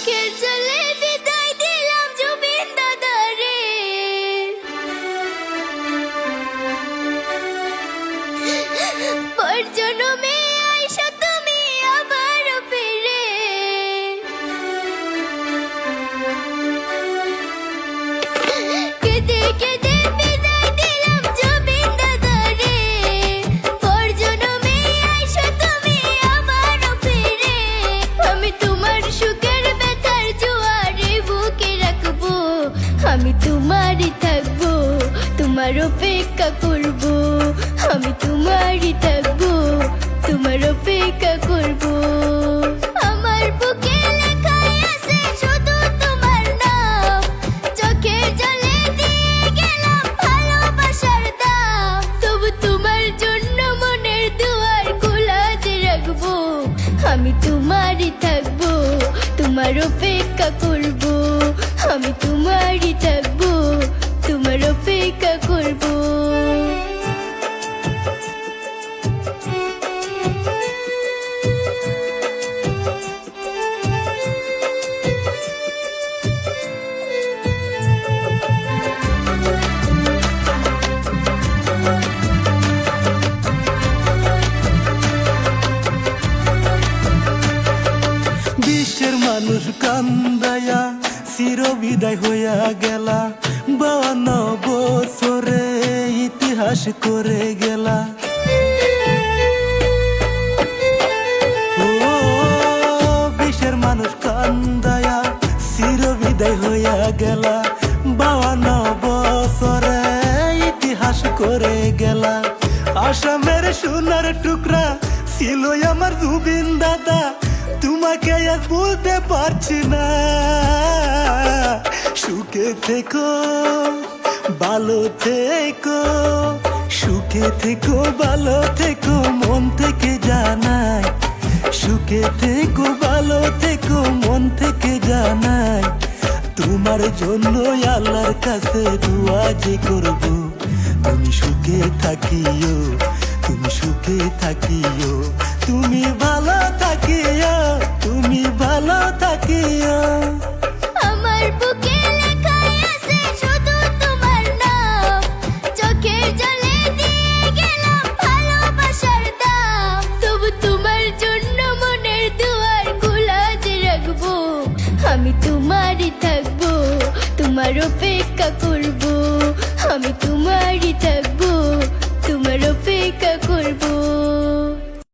চোখের জলে আমি তোমারই থাকব, তোমার অপেক্ষা করব। আমি তোমারই থাকব, তোমার অপেক্ষা করব। আমার তবু তোমার জন্য মনের দুয়ার রাখব। আমি তোমারই থাকব, তোমার অপেক্ষা করব। আমি তোমারই থাকব তোমার অপেক্ষা করব। মানুষ কান্দায়া চির বিদায় হইয়া গেলা বাউন্ন বছরে ইতিহাস করে গেলা। ও, বিশ্বের মানুষ কান্দায়া চির বিদায় হইয়া গেলা বাউন্ন বছরে ইতিহাস করে গেলা। আসামের সোনার টুকরা ছিল আমার জুবিন দাদা, তোমাকে আজ বলতে পারছি না। থেকো, ভালো থেকো, সুখে থেকো, ভালো থেকো, মন থেকে জানাই। সুখে থেকো, ভালো থেকো, মন থেকে জানাই। তোমার জন্য আল্লাহর কাছে দোয়া যে করব। তুমি সুখে থাকিও, তুমি সুখে থাকিও, তুমি ভালো থাকিও। আমি তোমারই থাকব তোমারও অপেক্ষা করব আমি তোমারই থাকব।